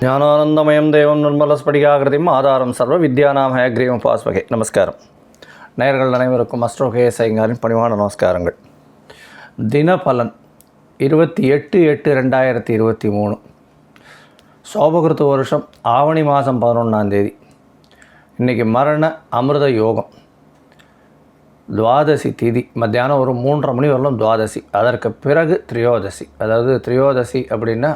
ஞானானந்தமயம் தேவம் தெய்வம் நிர்மலஸ்படிகாகிருதியும் ஆதாரம் சர்வ வித்யாநாம் ஹயக்ரீவம் பாஸ்வகை. நமஸ்காரம். நேயர்கள் அனைவருக்கும் அஸ்ட்ரோகேஸ் சைங்காரின் பணிவான நமஸ்காரங்கள். தினபலன் இருபத்தி எட்டு எட்டு ரெண்டாயிரத்தி இருபத்தி மூணு. சோபகிருத்து வருஷம் ஆவணி மாதம் பதினொன்றாந்தேதி இன்றைக்கி மரண அமிர்த யோகம். துவாதசி திதி. மத்தியானம் ஒரு மூன்றரை மணி வரலும் துவாதசி. அதற்கு பிறகு திரியோதசி. அதாவது திரியோதசி அப்படின்னா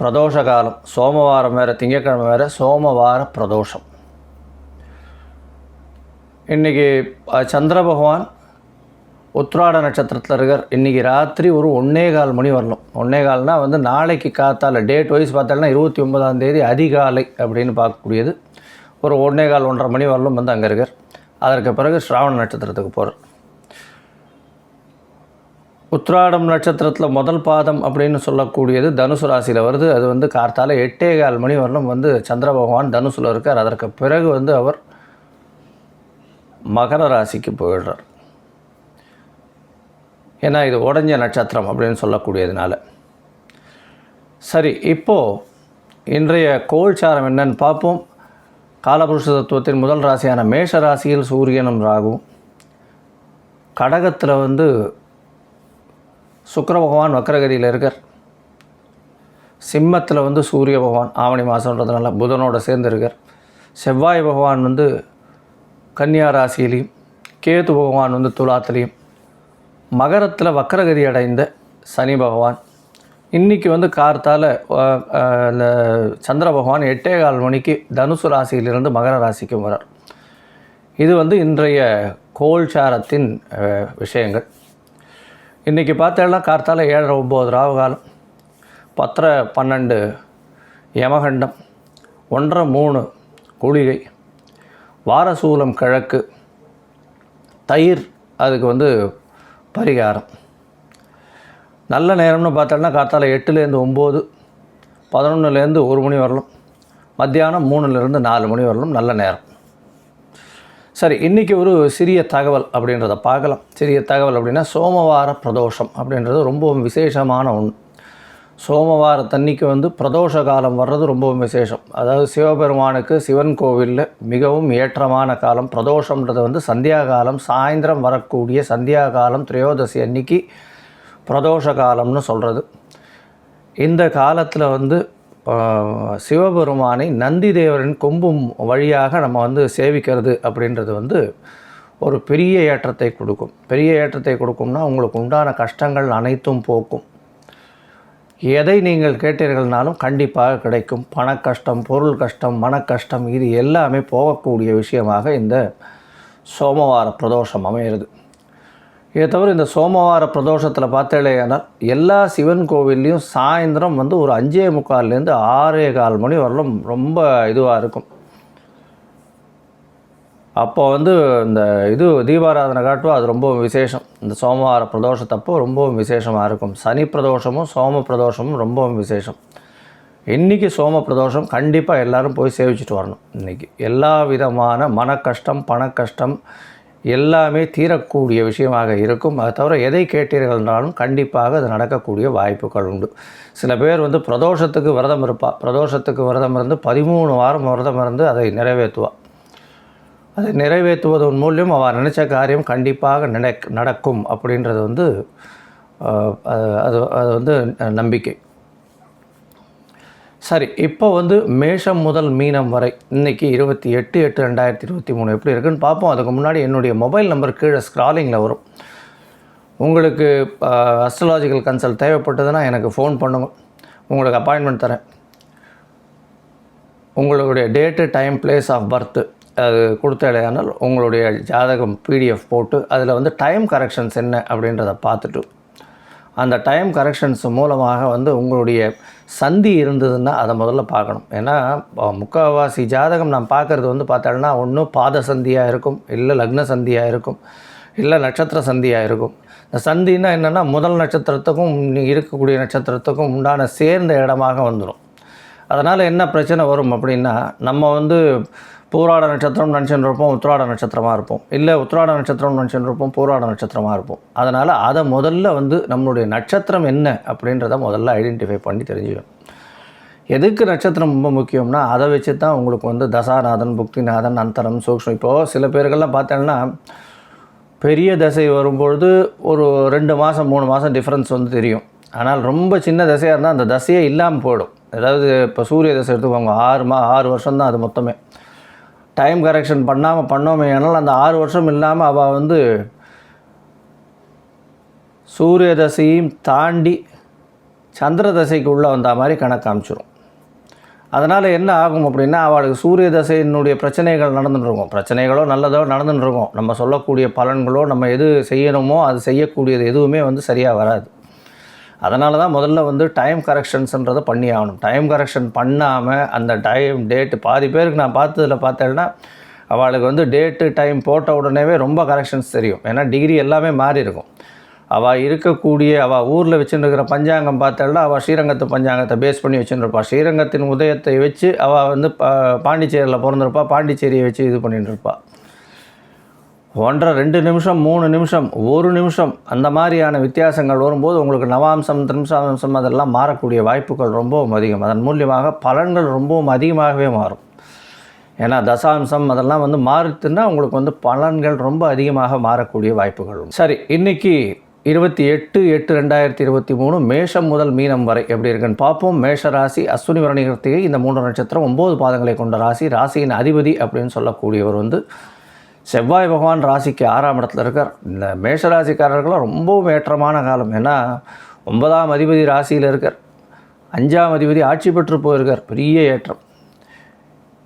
பிரதோஷ காலம். சோமவாரம் வேறு திங்கட்கிழமை வேறு சோமவார பிரதோஷம். இன்றைக்கி சந்திர பகவான் உத்ராட நட்சத்திரத்தில் இருக்கார். இன்றைக்கி ராத்திரி ஒரு ஒன்றே கால் மணி வரலாம். ஒன்றே கால்னால் வந்து நாளைக்கு காத்தால் டேட் வைஸ் பார்த்தாலும் இருபத்தி ஒன்பதாம் தேதி அதிகாலை அப்படின்னு பார்க்கக்கூடியது. ஒரு ஒன்றே கால் ஒன்றரை மணி வரலும் வந்து அங்கே இருக்கார். அதற்கு பிறகு ஸ்ராவண நட்சத்திரத்துக்கு போகிறார் உத்ராடம் நட்சத்திரத்தில் முதல் பாதம் அப்படின்னு சொல்லக்கூடியது தனுசு ராசியில் வருது. அது வந்து கார்த்தால எட்டே கால் மணி வரலும் வந்து சந்திர பகவான் தனுசில் இருக்கார். அதற்கு பிறகு வந்து அவர் மகர ராசிக்கு போயிடுறார். ஏன்னா இது உடஞ்ச நட்சத்திரம் அப்படின்னு சொல்லக்கூடியதுனால. சரி இப்போது இன்றைய கோல்சாரம் என்னன்னு பார்ப்போம். காலபுருஷ தத்துவத்தின் முதல் ராசியான மேஷ ராசியில் சூரியனும் ராகு. கடகத்தில் வந்து சுக்கர பகவான் வக்கரகதியில் இருக்கார். சிம்மத்தில் வந்து சூரிய பகவான் ஆவணி மாதன்றதுனால புதனோட சேர்ந்து இருக்கார். செவ்வாய் பகவான் வந்து கன்னியா ராசியிலையும் கேது பகவான் வந்து துலாத்திலையும். மகரத்தில் வக்கரகதி அடைந்த சனி பகவான் இன்றைக்கி வந்து கார்த்தால இந்த சந்திர பகவான் எட்டே கால் மணிக்கு தனுசு ராசியிலிருந்து மகர ராசிக்கும் வரார் இது வந்து இன்றைய கோல்சாரத்தின் விஷயங்கள். இன்றைக்கி பார்த்தேன்னா கார்த்தால் ஏழரை ஒம்பது ராவு காலம் பத்தரை பன்னெண்டு யமகண்டம் ஒன்றரை மூணு குளிகை வாரசூலம் கிழக்கு தயிர் அதுக்கு வந்து பரிகாரம். நல்ல நேரம்னு பார்த்தோன்னா காத்தால எட்டுலேருந்து ஒம்பது பதினொன்றுலேருந்து ஒரு மணி வரலும் மத்தியானம் மூணுலேருந்து நாலு மணி வரலும் நல்ல நேரம். சரி இன்றைக்கி ஒரு சிறிய தகவல் அப்படின்றத பார்க்கலாம். சிறிய தகவல் அப்படின்னா சோமவார பிரதோஷம் அப்படின்றது ரொம்பவும் விசேஷமான ஒன்று. சோமவாரத்தன்னைக்கு வந்து பிரதோஷ காலம் வர்றது ரொம்பவும் விசேஷம். அதாவது சிவபெருமானுக்கு சிவன் கோவிலில் மிகவும் ஏற்றமான காலம். பிரதோஷம்ன்றது வந்து சந்தியா காலம் சாயந்தரம் வரக்கூடிய சந்தியா காலம் திரையோதசி அன்னைக்கு பிரதோஷ காலம்னு சொல்கிறது இந்த காலத்தில் வந்து சிவபெருமானை நந்தி தேவரின் கொம்பும் வழியாக நம்ம வந்து சேவிக்கிறது அப்படின்றது வந்து ஒரு பெரிய ஏற்றத்தை கொடுக்கும். பெரிய ஏற்றத்தை கொடுக்கும்னா உங்களுக்கு உண்டான கஷ்டங்கள் அனைத்தும் போக்கும். எதை நீங்கள் கேட்டீர்கள்னாலும் கண்டிப்பாக கிடைக்கும். பண கஷ்டம் பொருள் கஷ்டம் மன கஷ்டம் இது எல்லாமே போகக்கூடிய விஷயமாக இந்த சோமவார பிரதோஷம் அமைகிறது இதை தவிர இந்த சோமவார பிரதோஷத்தில் பார்த்தேனால் எல்லா சிவன் கோவில்லையும் சாயந்தரம் வந்து ஒரு அஞ்சே முக்கால்லேருந்து ஆறே கால் மணி வரலும் ரொம்ப இதுவாக இருக்கும். அப்போ வந்து இந்த இது தீபாராதனை காட்டும் அது ரொம்ப விசேஷம். இந்த சோமவார பிரதோஷத்தப்போ ரொம்பவும் விசேஷமாக இருக்கும். சனி பிரதோஷமும் சோம பிரதோஷமும் ரொம்பவும் விசேஷம். இன்றைக்கி சோம பிரதோஷம் கண்டிப்பாக எல்லாரும் போய் சேவிச்சுட்டு வரணும். இன்றைக்கி எல்லா விதமான மன கஷ்டம் பண கஷ்டம் எல்லாமே தீரக்கூடிய விஷயமாக இருக்கும். அதை தவிர எதை கேட்டீர்கள்னாலும் கண்டிப்பாக அது நடக்கக்கூடிய வாய்ப்புகள் உண்டு. சில பேர் வந்து பிரதோஷத்துக்கு விரதம் இருப்பாள் பிரதோஷத்துக்கு விரதம் இருந்து பதிமூணு வாரம் விரதம் இருந்து அதை நிறைவேற்றுவாள் அதை நிறைவேற்றுவதன் மூலியம் அவள் நினச்ச காரியம் கண்டிப்பாக நடக் நடக்கும் அப்படின்றது வந்து அது அது அது வந்து நம்பிக்கை. சரி இப்போ வந்து மேஷம் முதல் மீனம் வரை இன்றைக்கி இருபத்தி எட்டு எட்டு ரெண்டாயிரத்தி இருபத்தி மூணு எப்படி இருக்குன்னு பார்ப்போம். அதுக்கு முன்னாடி என்னுடைய மொபைல் நம்பர் கீழே ஸ்க்ராலிங்கில் வரும். உங்களுக்கு அஸ்ட்ராலாஜிக்கல் கன்சல்ட் தேவைப்பட்டதுன்னா எனக்கு ஃபோன் பண்ணுங்க. உங்களுக்கு அப்பாயின்மெண்ட் தரேன். உங்களுடைய date time place of birth அது கொடுத்தடையானால் உங்களுடைய ஜாதகம் பிடிஎஃப் போட்டு அதில் வந்து டைம் கரெக்ஷன்ஸ் என்ன அப்படின்றத பார்த்துட்டு அந்த டைம் கரெக்ஷன்ஸ் மூலமாக வந்து உங்களுடைய சந்தி இருந்ததுன்னா அதை முதல்ல பார்க்கணும். ஏன்னா முக்கால்வாசி ஜாதகம் நான் பார்க்குறது வந்து பார்த்தோம்னா ஒன்றும் பாத சந்தியாக இருக்கும் இல்லை லக்ன சந்தியாக இருக்கும் இல்லை நட்சத்திர சந்தியாக இருக்கும். இந்த சந்தின்னா என்னென்னா முதல் நட்சத்திரத்துக்கும் இருக்கக்கூடிய நட்சத்திரத்துக்கும் உண்டான சேர்ந்த இடமாக வந்துடும் அதனால் என்ன பிரச்சனை வரும் அப்படின்னா நம்ம வந்து பூராட நட்சத்திரம் நினச்சின்னு இருப்போம் உத்திராட நட்சத்திரமாக இருப்போம். இல்லை உத்திராட நட்சத்திரம் நினச்சின்னு இருப்போம் பூராட நட்சத்திரமாக இருப்போம். அதனால் அதை முதல்ல வந்து நம்மளுடைய நட்சத்திரம் என்ன அப்படின்றத முதல்ல ஐடென்டிஃபை பண்ணி தெரிஞ்சுக்கணும். எதுக்கு நட்சத்திரம் ரொம்ப முக்கியம்னா அதை வச்சு தான் உங்களுக்கு வந்து தசாநாதன் புக்திநாதன் அந்தரம் சூக்ஷ்மம். இப்போது சில பேர்கள்லாம் பார்த்தோன்னா பெரிய தசை வரும்பொழுது ஒரு ரெண்டு மாதம் மூணு மாதம் டிஃப்ரென்ஸ் வந்து தெரியும். ஆனால் ரொம்ப சின்ன தசையாக இருந்தால் அந்த தசையே இல்லாமல் போயிடும். அதாவது இப்போ சூரிய தசை எடுத்துக்கோங்க ஆறு மா ஆறு வருஷம் தான் அது மொத்தமே. டைம் கரெக்ஷன் பண்ணாமல் பண்ணோமே ஆனால் அந்த ஆறு வருஷம் இல்லாமல் அவள் வந்து சூரிய தசையும் தாண்டி சந்திர தசைக்கு உள்ளே வந்த மாதிரி கணக்கு அதனால் என்ன ஆகும் அப்படின்னா அவளுக்கு சூரிய தசையினுடைய பிரச்சனைகள் நடந்துட்டுருக்கும் பிரச்சனைகளோ நல்லதோ நடந்துட்டுருக்கும் நம்ம சொல்லக்கூடிய பலன்களோ நம்ம எது செய்யணுமோ அது செய்யக்கூடியது எதுவுமே வந்து சரியாக வராது. அதனால தான் முதல்ல வந்து டைம் கரெக்ஷன்ஸுன்றதை பண்ணி ஆகணும். டைம் கரெக்ஷன் பண்ணாமல் அந்த டைம் டேட்டு பாதி பேருக்கு நான் பார்த்ததில் பார்த்தேன்னா அவளுக்கு வந்து டேட்டு டைம் போட்ட உடனேவே ரொம்ப கரெக்ஷன்ஸ் தெரியும். ஏன்னா டிகிரி எல்லாமே மாறி இருக்கும். அவள் இருக்கக்கூடிய அவள் ஊரில் வச்சுருக்கிற பஞ்சாங்கம் பார்த்தாலும் அவள் ஸ்ரீரங்கத்து பஞ்சாங்கத்தை பேஸ் பண்ணி வச்சுருப்பாள் ஸ்ரீரங்கத்தின் உதயத்தை வச்சு அவள் வந்து பாண்டிச்சேரியில் பிறந்திருப்பா. பாண்டிச்சேரியை வச்சு இது பண்ணிட்டு இருப்பாள் ஒன்றரை ரெண்டு நிமிஷம் மூணு நிமிஷம் ஒரு நிமிஷம் அந்த மாதிரியான வித்தியாசங்கள் வரும்போது உங்களுக்கு நவாம்சம் திரிம்சாம்சம் அதெல்லாம் மாறக்கூடிய வாய்ப்புகள் ரொம்பவும் அதிகம். அதன் மூலியமாக பலன்கள் ரொம்பவும் அதிகமாகவே மாறும். ஏன்னா தசாம்சம் அதெல்லாம் வந்து மாறுத்துன்னா உங்களுக்கு வந்து பலன்கள் ரொம்ப அதிகமாக மாறக்கூடிய வாய்ப்புகள் சரி இன்றைக்கி இருபத்தி எட்டு எட்டு ரெண்டாயிரத்தி இருபத்தி மூணு மேஷம் முதல் மீனம் வரை எப்படி இருக்குன்னு பார்ப்போம். மேஷ ராசி அஸ்வினி வரணி கிருத்திகை இந்த மூன்று நட்சத்திரம் ஒம்பது பாதங்களை கொண்ட ராசி ராசியின் அதிபதி அப்படின்னு சொல்லக்கூடியவர் வந்து செவ்வாய் பகவான் ராசிக்கு ஆறாம் இடத்துல இருக்கார். இந்த மேஷ ராசிக்காரர்களும் ரொம்பவும் ஏற்றமான காலம். ஏன்னா ஒன்பதாம் அதிபதி ராசியில் இருக்கார். அஞ்சாம் அதிபதி ஆட்சி பெற்று போயிருக்கார். பெரிய ஏற்றம்.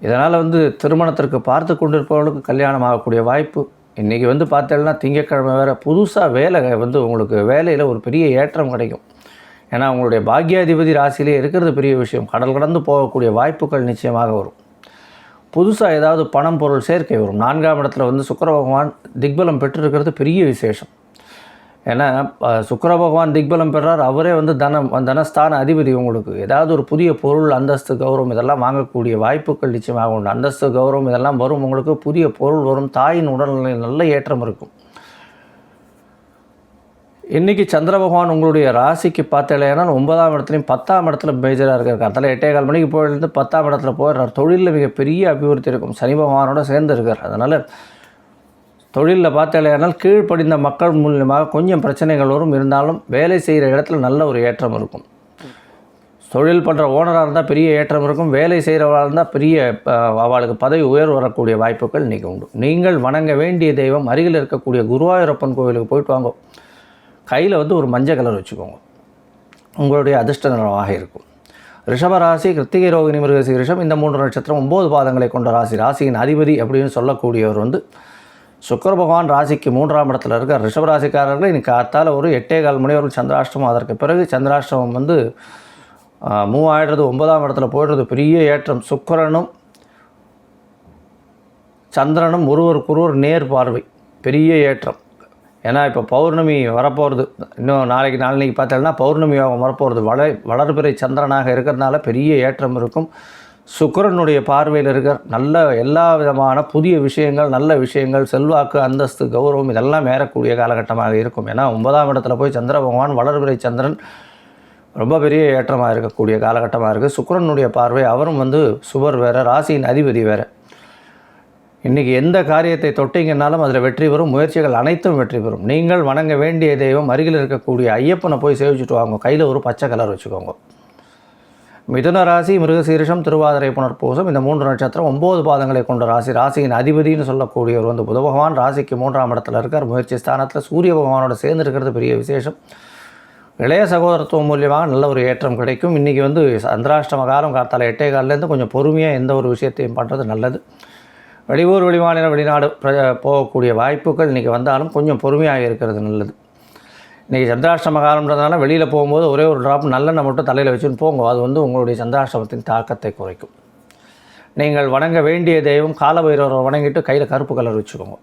இதனால் வந்து திருமணத்திற்கு பார்த்து கொண்டிருப்பவர்களுக்கு கல்யாணம் ஆகக்கூடிய வாய்ப்பு. இன்றைக்கி வந்து பார்த்தேன்னா திங்கட்கிழமை வேறு புதுசாக வேலை வந்து உங்களுக்கு வேலையில் ஒரு பெரிய ஏற்றம் கிடைக்கும். ஏன்னா உங்களுடைய பாக்யாதிபதி ராசியிலே இருக்கிறது பெரிய விஷயம். கடல் கடந்து போகக்கூடிய வாய்ப்புகள் நிச்சயமாக வரும். புதுசாக ஏதாவது பணம் பொருள் சேர்க்கை வரும். நான்காம் இடத்துல வந்து சுக்கர பகவான் திக்பலம் பெற்றிருக்கிறது பெரிய விசேஷம். ஏன்னா சுக்கர பகவான் திக்பலம் பெறார் அவரே வந்து தனம் தனஸ்தான அதிபதி உங்களுக்கு. ஏதாவது ஒரு புதிய பொருள் அந்தஸ்து கௌரவம் இதெல்லாம் வாங்கக்கூடிய வாய்ப்புகள் நிச்சயமாக உண்டு. அந்தஸ்து கௌரவம் இதெல்லாம் வரும். உங்களுக்கு புதிய பொருள் வரும். தாயின் உடல்நிலை நல்ல ஏற்றம் இருக்கும். இன்றைக்கி சந்திர பகவான் உங்களுடைய ராசிக்கு பார்த்தேன்னா ஒன்பதாம் இடத்துலையும் பத்தாம் இடத்துல மேஜராக இருக்கிறார் அதில் எட்டே கால் மணிக்கு போயிருந்து பத்தாம் இடத்துல போயிடுறார். தொழிலில் மிகப்பெரிய அபிவிருத்தி இருக்கும். சனி பகவானோட சேர்ந்து இருக்கார். அதனால் தொழிலில் பார்த்தேனால் கீழ்ப்படிந்த மக்கள் மூலியமாக கொஞ்சம் பிரச்சனைகள் வரும். இருந்தாலும் வேலை செய்கிற இடத்துல நல்ல ஒரு ஏற்றம் இருக்கும். தொழில் பண்ணுற ஓனராக இருந்தால் பெரிய ஏற்றம் இருக்கும். வேலை செய்கிறவராக இருந்தால் பெரிய அவளுக்கு பதவி உயர்வு வரக்கூடிய வாய்ப்புகள் இன்றைக்கி உண்டு. நீங்கள் வணங்க வேண்டிய தெய்வம் அருகில் இருக்கக்கூடிய குருவாயூரப்பன் கோவிலுக்கு போயிட்டு வாங்க. கையில் வந்து ஒரு மஞ்சள் கலர் வச்சுக்கோங்க. உங்களுடைய அதிர்ஷ்ட நிறமாக இருக்கும். ரிஷபராசி கிருத்திகை ரோகிணி மிருகசி ரிஷம் இந்த மூன்று நட்சத்திரம் ஒம்பது பாதங்களை கொண்ட ராசி. ராசியின் அதிபதி அப்படின்னு சொல்லக்கூடியவர் வந்து சுக்கர பகவான் ராசிக்கு மூன்றாம் இடத்துல இருக்க ரிஷபராசிக்காரர்கள் இன்னைக்கு காத்தால் ஒரு எட்டே கால் மணி வரைக்கும் சந்திராஷ்டமம். அதற்கு பிறகு சந்திராஷ்டமம் வந்து மூவாயிடுறது ஒன்பதாம் இடத்துல போயிடுறது பெரிய ஏற்றம். சுக்கரனும் சந்திரனும் ஒருவருக்கொருவர் நேர் பார்வை. பெரிய ஏற்றம். ஏன்னா இப்போ பௌர்ணமி வரப்போகிறது இன்னும் நாளைக்கு நாளைக்கு பார்த்தோம்னா பௌர்ணமி யோகம் வரப்போகிறது வள வளர்பிறை சந்திரனாக இருக்கிறதுனால பெரிய ஏற்றம் இருக்கும். சுக்கரனுடைய பார்வையில் இருக்கிற நல்ல எல்லா விதமான புதிய விஷயங்கள் நல்ல விஷயங்கள் செல்வாக்கு அந்தஸ்து கௌரவம் இதெல்லாம் ஏறக்கூடிய காலகட்டமாக இருக்கும். ஏன்னா ஒன்பதாம் இடத்துல போய் சந்திர பகவான் வளர்பிறை சந்திரன் ரொம்ப பெரிய ஏற்றமாக இருக்கக்கூடிய காலகட்டமாக இருக்குது சுக்கிரனுடைய பார்வை அவரும் வந்து சுவர் வேறு ராசியின் அதிபதி வேறு. இன்றைக்கி எந்த காரியத்தை தொட்டீங்கன்னாலும் அதில் வெற்றி பெறும் முயற்சிகள் அனைத்தும் வெற்றி பெறும். நீங்கள் வணங்க வேண்டிய தெய்வம் அருகில் இருக்கக்கூடிய ஐயப்பனை போய் சேவிச்சுட்டு வாங்க. கையில் ஒரு பச்சை கலர் வச்சுக்கோங்க. மிதுன ராசி மிருகசீரிஷம் திருவாதிரை புனர்பூசம் இந்த மூன்று நட்சத்திரம் ஒம்பது பாதங்களை கொண்ட ராசி. ராசியின் அதிபதினு சொல்லக்கூடியவர் வந்து புத பகவான். ராசிக்கு மூன்றாம் இடத்துல இருக்கார். முயற்சி ஸ்தானத்தில் சூரிய பகவானோட சேர்ந்து இருக்கிறது பெரிய விசேஷம். இளைய சகோதரத்துவம் மூலியமாக நல்ல ஒரு ஏற்றம் கிடைக்கும். இன்றைக்கி வந்து சந்திராஷ்டம காலம் காத்தால எட்டே காலிலேருந்து கொஞ்சம் பொறுமையாக எந்த ஒரு விஷயத்தையும் பண்ணுறது நல்லது. வெளியூர் வெளிமாநில வெளிநாடு பிர- போகக்கூடிய வாய்ப்புகள் இன்றைக்கி வந்தாலும் கொஞ்சம் பொறுமையாக இருக்கிறது நல்லது. இன்றைக்கி சந்திராஷ்டம காலம்ன்றதுனால வெளியில் போகும்போது ஒரே ஒரு ட்ராப் நல்லெண்ணெய் மட்டும் தலையில் வச்சுன்னு போங்க. அது வந்து உங்களுடைய சந்திராஷ்டமத்தின் தாக்கத்தை குறைக்கும். நீங்கள் வணங்க வேண்டிய தெய்வம் காலபைரவரை வணங்கிட்டு கையில் கருப்பு கலர் வச்சுக்கோங்க.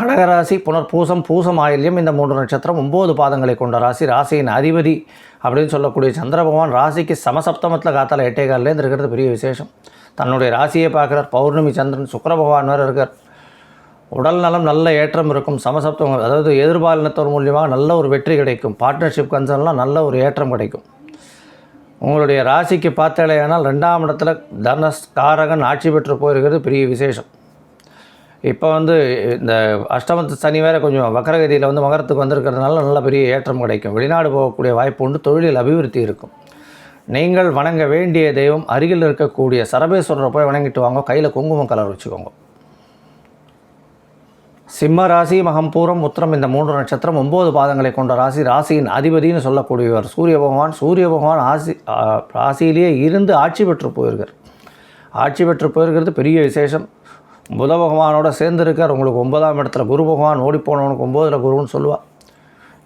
கடகராசி புனர்பூசம் பூசம் ஆயில்யம் இந்த மூன்று நட்சத்திரம் ஒம்பது பாதங்களை கொண்ட ராசி. ராசியின் அதிபதி அப்படின்னு சொல்லக்கூடிய சந்திர பகவான் ராசிக்கு சமசப்தமத்தில் காத்தால எட்டே காலிலேருந்து இருக்கிறது பெரிய விசேஷம். தன்னுடைய ராசியை பார்க்குறார். பௌர்ணமி சந்திரன் சுக்கர பகவான் வேறு இருக்கார். உடல் நலம் நல்ல ஏற்றம் இருக்கும். சமசப்தம் அதாவது எதிர்பாலினத்தோர் மூலியமாக நல்ல ஒரு வெற்றி கிடைக்கும். பார்ட்னர்ஷிப் கன்சர்ன்லாம் நல்ல ஒரு ஏற்றம் கிடைக்கும். உங்களுடைய ராசிக்கு பார்த்தாலேயானால் ரெண்டாம் இடத்துல தனஸ் காரகன் ஆட்சி பெற்று போயிருக்கிறது பெரிய விசேஷம். இப்போ வந்து இந்த அஷ்டமத்து சனி வேறு கொஞ்சம் வக்கரகதியில் வந்து மகரத்துக்கு வந்திருக்கிறதுனால நல்ல பெரிய ஏற்றம் கிடைக்கும். வெளிநாடு போகக்கூடிய வாய்ப்பு உண்டு. தொழிலில் அபிவிருத்தி இருக்கும். நீங்கள் வணங்க வேண்டிய தெய்வம் அருகில் இருக்கக்கூடிய சரபேஸ்வரரை போய் வணங்கிட்டு வாங்க. கையில் குங்குமம் கலர் வச்சுக்கோங்க. சிம்ம ராசி மகம்பூரம் உத்திரம் இந்த மூன்று நட்சத்திரம் ஒம்பது பாதங்களை கொண்ட ராசி ராசியின் அதிபதினு சொல்லக்கூடியவர் சூரிய பகவான். சூரிய பகவான் ஆசி ராசியிலேயே இருந்து ஆட்சி பெற்று போயிருக்கார். ஆட்சி பெற்று போயிருக்கிறது பெரிய விசேஷம். புத பகவானோட சேர்ந்துருக்கார். உங்களுக்கு ஒன்பதாம் இடத்துல குரு பகவான் ஓடிப்போனவனுக்கு ஒம்போதில் குருன்னு சொல்லுவாள்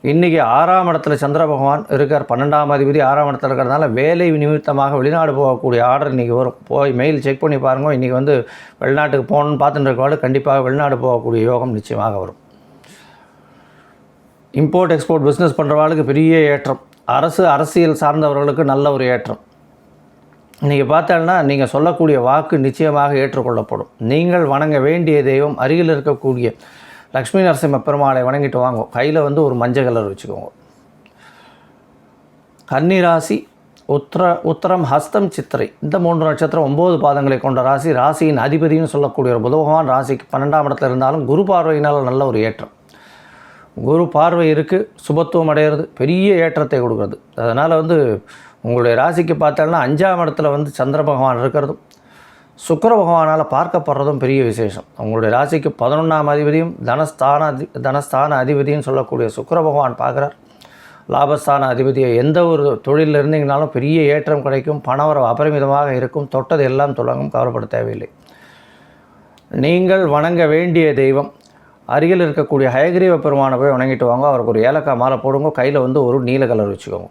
இன்றைக்கி ஆறாம் இடத்துல சந்திர பகவான் இருக்கார். பன்னெண்டாம் அதிபதி ஆறாம் இடத்துல இருக்கிறதுனால வேலை நிமித்தமாக வெளிநாடு போகக்கூடிய ஆர்டர் இன்றைக்கி வரும். போய் மெயில் செக் பண்ணி பாருங்க. இன்றைக்கி வந்து வெளிநாட்டுக்கு போகணுன்னு பார்த்துட்டு இருக்கவாள் கண்டிப்பாக வெளிநாடு போகக்கூடிய யோகம் நிச்சயமாக வரும். இம்போர்ட் எக்ஸ்போர்ட் பிஸ்னஸ் பண்ணுறவாளுக்கு பெரிய ஏற்றம். அரசு அரசியல் சார்ந்தவர்களுக்கு நல்ல ஒரு ஏற்றம். நீங்கள் பார்த்தோன்னா நீங்கள் சொல்லக்கூடிய வாக்கு நிச்சயமாக ஏற்றுக்கொள்ளப்படும். நீங்கள் வணங்க வேண்டிய தெய்வம் அருகில் இருக்கக்கூடிய லக்ஷ்மி நரசிம்ம பெருமாளை வணங்கிட்டு வாங்க. கையில் வந்து ஒரு மஞ்சள் கலர் வச்சுக்கோங்க. கன்னிராசி உத்திர உத்தரம் ஹஸ்தம் சித்திரை. இந்த மூன்று நட்சத்திரம் ஒம்பது பாதங்களை கொண்ட ராசி ராசியின் அதிபதினு சொல்லக்கூடிய ஒரு புதபகவான் ராசிக்கு பன்னெண்டாம் இடத்துல இருந்தாலும் குரு பார்வையினால் நல்ல ஒரு ஏற்றம். குரு பார்வை இருக்குது சுபத்துவம் அடையிறது பெரிய ஏற்றத்தை கொடுக்குறது. அதனால் வந்து உங்களுடைய ராசிக்கு பார்த்தோன்னா அஞ்சாம் இடத்துல வந்து சந்திர பகவான் இருக்கிறதும் சுக்கர பகவானால் பார்க்கப்படுறதும் பெரிய விசேஷம். உங்களுடைய ராசிக்கு பதினொன்றாம் அதிபதியும் தனஸ்தான அதி தனஸ்தான அதிபதியும் சொல்லக்கூடிய சுக்கர பகவான் பார்க்குறார். லாபஸ்தான அதிபதியை எந்த ஒரு தொழிலில் இருந்தீங்கனாலும் பெரிய ஏற்றம் கிடைக்கும் பணவரவு அபரிமிதமாக இருக்கும் தொட்டது எல்லாம் தொடங்கும் கவலைப்பட தேவையில்லை. நீங்கள் வணங்க வேண்டிய தெய்வம். அருகில் இருக்கக்கூடிய ஹயகிரீவ பெருமானை போய் வணங்கிட்டு வாங்க அவருக்கு ஒரு ஏலக்காய் மாலை போடுங்க கையில் வந்து ஒரு நீல கலர் வச்சுக்கோங்க.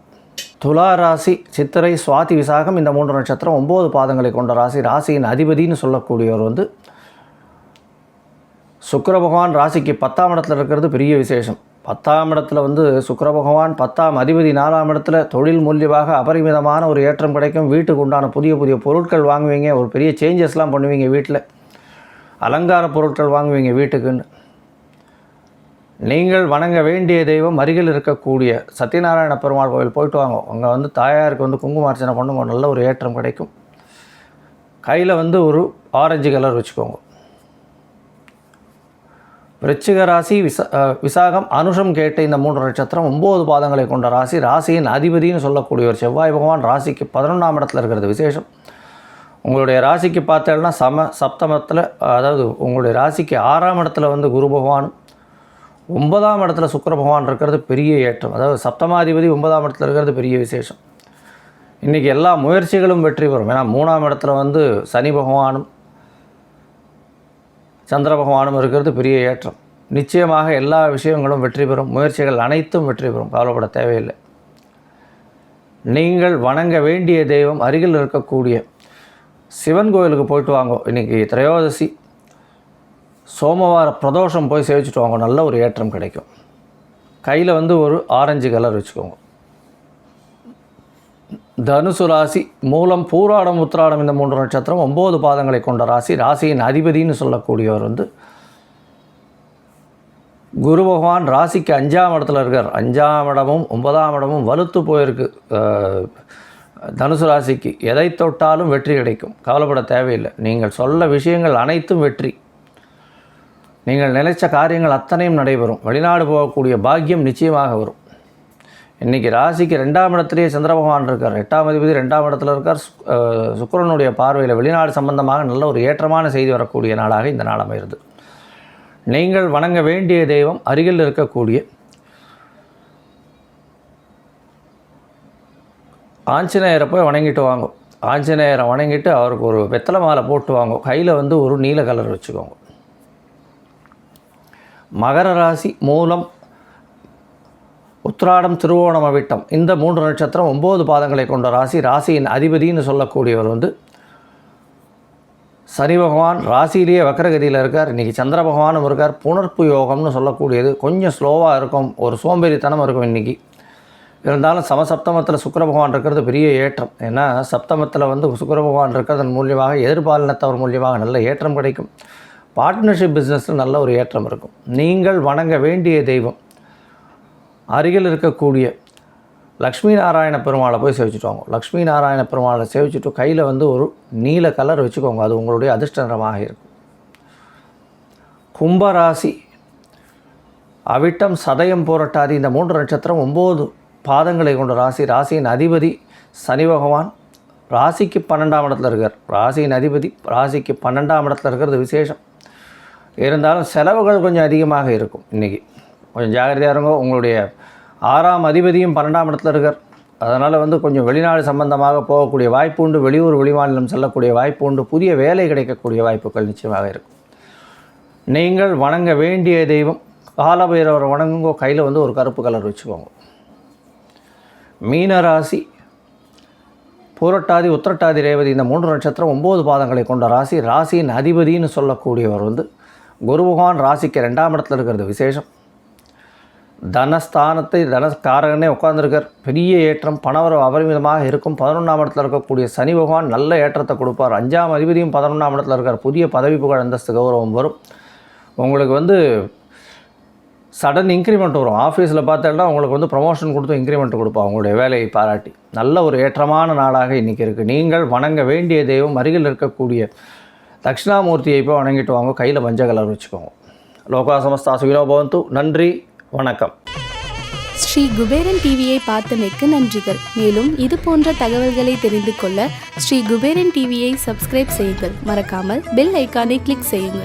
துலா ராசி சித்திரை சுவாதி விசாகம் இந்த மூன்று நட்சத்திரம் ஒம்பது பாதங்களை கொண்ட ராசி. ராசியின் அதிபதினு சொல்லக்கூடியவர் வந்து சுக்கர பகவான் ராசிக்கு பத்தாம் இடத்துல இருக்கிறது பெரிய விசேஷம். பத்தாம் இடத்துல வந்து சுக்கர பகவான் பத்தாம் அதிபதி. நாலாம் இடத்துல தொழில் மூலியமாக அபரிமிதமான ஒரு ஏற்றம் கிடைக்கும். வீட்டுக்கு உண்டான புதிய புதிய பொருட்கள் வாங்குவீங்க. ஒரு பெரிய சேஞ்சஸ்லாம் பண்ணுவீங்க வீட்டில். அலங்கார பொருட்கள் வாங்குவீங்க வீட்டுக்குன்னு. நீங்கள் வணங்க வேண்டிய தெய்வம் அருகில் இருக்கக்கூடிய சத்யநாராயண பெருமாள் கோவில் போயிட்டு வாங்க. அங்கே வந்து தாயாருக்கு வந்து குங்குமார்ச்சனை பண்ணுங்க. நல்ல ஒரு ஏற்றம் கிடைக்கும். கையில் வந்து ஒரு ஆரஞ்சு கலர் வச்சுக்கோங்க. விருச்சிக ராசி விசா விசாகம் அனுஷம் கேட்ட இந்த மூன்று நட்சத்திரம் ஒம்பது பாதங்களை கொண்ட ராசி. ராசியின் அதிபதினு சொல்லக்கூடிய ஒரு செவ்வாய் பகவான் ராசிக்கு பதினொன்றாம் இடத்துல இருக்கிறது விசேஷம். உங்களுடைய ராசிக்கு பார்த்தேன்னா சம சப்தமத்தில் அதாவது உங்களுடைய ராசிக்கு ஆறாம் இடத்துல வந்து குரு பகவானும் ஒன்பதாம் இடத்துல சுக்கர பகவான் இருக்கிறது பெரிய ஏற்றம். அதாவது சப்தமாதிபதி ஒன்பதாம் இடத்துல இருக்கிறது பெரிய விசேஷம். இன்றைக்கி எல்லா முயற்சிகளும் வெற்றி பெறும். ஏன்னா மூணாம் இடத்துல வந்து சனி பகவானும் சந்திர பகவானும் இருக்கிறது பெரிய ஏற்றம். நிச்சயமாக எல்லா விஷயங்களும் வெற்றி பெறும். முயற்சிகள் அனைத்தும் வெற்றி பெறும். கவலைப்பட தேவையில்லை. நீங்கள் வணங்க வேண்டிய தெய்வம் அருகில் இருக்கக்கூடிய சிவன் கோயிலுக்கு போயிட்டு வாங்கோ. இன்றைக்கி திரையோதசி சோமவார பிரதோஷம் போய் சேவிச்சுட்டு வாங்க நல்ல ஒரு ஏற்றம் கிடைக்கும். கையில் வந்து ஒரு ஆரஞ்சு கலர் வச்சுக்கோங்க. தனுசு ராசி மூலம் பூராடம் உத்திராடம் இந்த மூன்று நட்சத்திரம் ஒம்பது பாதங்களை கொண்ட ராசி. ராசியின் அதிபதின்னு சொல்லக்கூடியவர் வந்து குரு பகவான் ராசிக்கு அஞ்சாம் இடத்துல இருக்கார். அஞ்சாம் இடமும் ஒன்பதாம் இடமும் வலுத்து போயிருக்கு. தனுசு ராசிக்கு எதை தொட்டாலும் வெற்றி கிடைக்கும். கவலைப்பட தேவையில்லை. நீங்கள் சொல்ல விஷயங்கள் அனைத்தும் வெற்றி. நீங்கள் நினைச்ச காரியங்கள் அத்தனையும் நடைபெறும். வெளிநாடு போகக்கூடிய பாக்கியம் நிச்சயமாக வரும். இன்றைக்கி ராசிக்கு ரெண்டாம் இடத்துலேயே சந்திர பகவான் இருக்கார். எட்டாம் அதிபதி ரெண்டாம் இடத்துல இருக்கார். சுக்கரனுடைய பார்வையில் வெளிநாடு சம்பந்தமாக நல்ல ஒரு ஏற்றமான செய்தி வரக்கூடிய நாளாக இந்த நாள் அமைகிறது. நீங்கள் வணங்க வேண்டிய தெய்வம் அருகில் இருக்கக்கூடிய ஆஞ்சநேயரை போய் வணங்கிட்டு வாங்க. ஆஞ்சநேயரை வணங்கிட்டு அவருக்கு ஒரு வெத்தலை மாலை போட்டு வாங்க. கையில் வந்து ஒரு நீல கலர் வச்சுக்கோங்க. மகர ராசி மூலம் உத்திராடம் திருவோணம் அவிட்டம். இந்த மூன்று நட்சத்திரம் ஒம்பது பாதங்களை கொண்ட ராசி. ராசியின் அதிபதின்னு சொல்லக்கூடியவர் வந்து சனி பகவான். ராசியிலேயே வக்கரகதியில் இருக்கார். இன்றைக்கி சந்திர பகவானும் இருக்கார். புனர்ப்பு யோகம்னு சொல்லக்கூடியது. கொஞ்சம் ஸ்லோவாக இருக்கும். ஒரு சோம்பேறித்தனம் இருக்கும் இன்றைக்கி இருந்தாலும் சமசப்தமத்தில் சுக்கர பகவான் இருக்கிறது பெரிய ஏற்றம். ஏன்னா சப்தமத்தில் வந்து சுக்கர பகவான் இருக்கிறதன் மூலியமாக எதிர்பாலினத்தவர் மூலியமாக நல்ல ஏற்றம் கிடைக்கும். பார்ட்னர்ஷிப் பிஸ்னஸில் நல்ல ஒரு ஏற்றம் இருக்கும். நீங்கள் வணங்க வேண்டிய தெய்வம். அருகில் இருக்கக்கூடிய லக்ஷ்மி நாராயண பெருமாளை போய் சேவிச்சுட்டு வாங்க. லக்ஷ்மி நாராயண பெருமாளை சேவிச்சுட்டு கையில் வந்து ஒரு நீல கலர் வச்சுக்கோங்க. அது உங்களுடைய அதிர்ஷ்ட நிறமாக இருக்கும். கும்பராசி. அவிட்டம் சதயம் போராட்டாதி இந்த மூன்று நட்சத்திரம் ஒம்பது பாதங்களை கொண்ட ராசி. ராசியின் அதிபதி சனி பகவான். ராசிக்கு பன்னெண்டாம் இடத்துல இருக்கார். ராசியின் அதிபதி ராசிக்கு பன்னெண்டாம் இடத்துல இருக்கிறது விசேஷம். இருந்தாலும் செலவுகள் கொஞ்சம் அதிகமாக இருக்கும் இன்றைக்கி கொஞ்சம் ஜாகிரதையாக இருங்க உங்களுடைய ஆறாம் அதிபதியும் பன்னெண்டாம் இடத்துல இருக்கார். அதனால் வந்து கொஞ்சம் வெளிநாடு சம்பந்தமாக போகக்கூடிய வாய்ப்பு உண்டு வெளியூர் வெளிமாநிலம் செல்லக்கூடிய வாய்ப்பு உண்டு புதிய வேலை கிடைக்கக்கூடிய வாய்ப்புகள் நிச்சயமாக இருக்கும். நீங்கள் வணங்க வேண்டிய தெய்வம் காலபைரவர் வணங்குங்கோ கையில் வந்து ஒரு கருப்பு கலர் வச்சுக்கோங்க. மீனராசி பூரட்டாதி உத்திரட்டாதி ரேவதி இந்த மூன்று நட்சத்திரம் ஒம்பது பாதங்களை கொண்ட ராசி ராசியின் அதிபதின்னு சொல்லக்கூடியவர் வந்து குரு பகவான் ராசிக்கு ரெண்டாம் இடத்துல இருக்கிறது விசேஷம். தனஸ்தானத்தை தனஸ்காரகனே உட்கார்ந்துருக்கார். பெரிய ஏற்றம் பணவரவு அபரிமிதமாக இருக்கும். பதினொன்றாம் இடத்துல இருக்கக்கூடிய சனி பகவான் நல்ல ஏற்றத்தை கொடுப்பார். அஞ்சாம் அதிபதியும் பதினொன்றாம் இடத்துல இருக்கார். புதிய பதவி புகழ் அந்தஸ்து கௌரவம் வரும். உங்களுக்கு வந்து சடன் இன்க்ரிமெண்ட் வரும். ஆஃபீஸில் பார்த்தேன்னா உங்களுக்கு வந்து ப்ரமோஷன் கொடுத்து இன்க்ரிமெண்ட் கொடுப்பா உங்களுடைய வேலையை பாராட்டி. நல்ல ஒரு ஏற்றமான நாளாக இன்றைக்கி இருக்குது நீங்கள் வணங்க வேண்டிய தெய்வம் அருகில் இருக்கக்கூடிய தட்சிணாமூர்த்தியை போய் வணங்கிட்டு வாங்க. கையில் மஞ்சள் கலர் வச்சுக்கோங்க. லோகா சமஸ்தா சுகினோ பவந்து. நன்றி வணக்கம். ஸ்ரீ குபேரன் டிவியை பார்த்தமைக்கு நன்றிகள். மேலும் இது போன்ற தகவல்களை தெரிந்து கொள்ள ஸ்ரீ குபேரன் டிவியை சப்ஸ்கிரைப் செய்யுங்கள். மறக்காமல் பெல் ஐக்கானை கிளிக் செய்யுங்கள்.